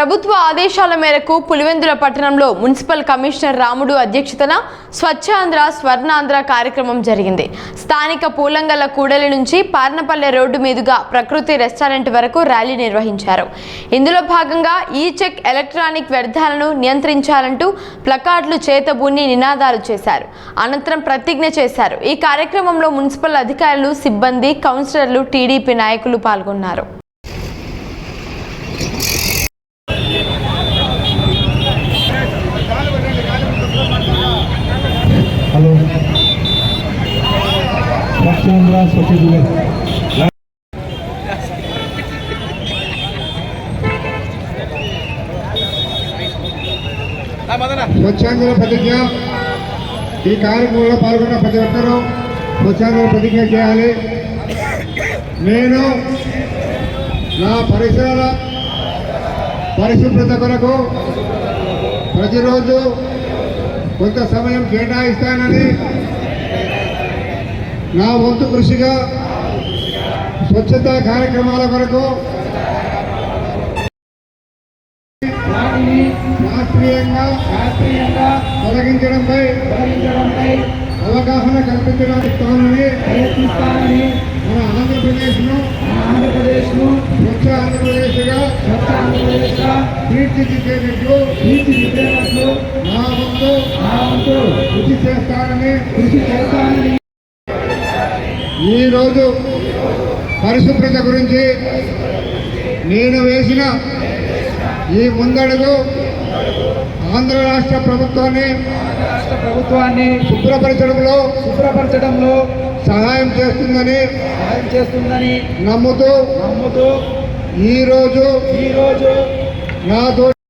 ప్రభుత్వ ఆదేశాల మేరకు పులివెందుల పట్టణంలో మున్సిపల్ కమిషనర్ రాముడు అధ్యక్షతన స్వచ్ఛాంధ్ర స్వర్ణాంధ్ర కార్యక్రమం జరిగింది. స్థానిక పూలంగల కూడలి నుంచి పార్నపల్లె రోడ్డు మీదుగా ప్రకృతి రెస్టారెంట్ వరకు ర్యాలీ నిర్వహించారు. ఇందులో భాగంగా ఈ చెక్ ఎలక్ట్రానిక్ వ్యర్థాలను నియంత్రించాలంటూ ప్లకార్డులు చేతబూని నినాదాలు చేశారు. అనంతరం ప్రతిజ్ఞ చేశారు. ఈ కార్యక్రమంలో మున్సిపల్ అధికారులు సిబ్బంది కౌన్సిలర్లు టీడీపీ నాయకులు పాల్గొన్నారు. హలో. స్వచ్ఛాంధ్ర స్వచ్ఛాంధ్ర ప్రతిజ్ఞ. ఈ కార్యక్రమంలో పాల్గొన్న ప్రతి ఒక్కరూ స్వచ్ఛాంధ్ర ప్రతిజ్ఞ చేయాలి. నేను నా పరిసరాల పరిశుభ్రత కొరకు ప్రతిరోజు కొంత సమయం కేటాయిస్తానని నా వంతు కృషిగా స్వచ్ఛతా కార్యక్రమాల కొరకు శాస్త్రీయంగా తొలగించడంపై అవగాహన కల్పించడానిస్తానని ప్రయత్నిస్తానని మన ఆంధ్రప్రదేశ్ను ఆంధ్రప్రదేశ్ను స్వచ్ఛ ఆంధ్రప్రదేశ్గా స్వచ్ఛ ఆంధ్రప్రదేశ్గా తీర్చిదిద్దేటట్లు తీర్చిదిద్దేటట్లు నా వంతు నా వంతు కృషి చేస్తానని కృషి చేస్తానని ఈరోజు పరిశుభ్రత గురించి నేను వేసిన ఈ ముందడుగు ఆంధ్ర రాష్ట్ర ప్రభుత్వాన్ని రాష్ట్ర ప్రభుత్వాన్ని శుభ్రపరచడంలో శుభ్రపరచడంలో సహాయం చేస్తుందని సహాయం చేస్తుందని నమ్ముతూ నమ్ముతూ ఈరోజు ఈరోజు నాతో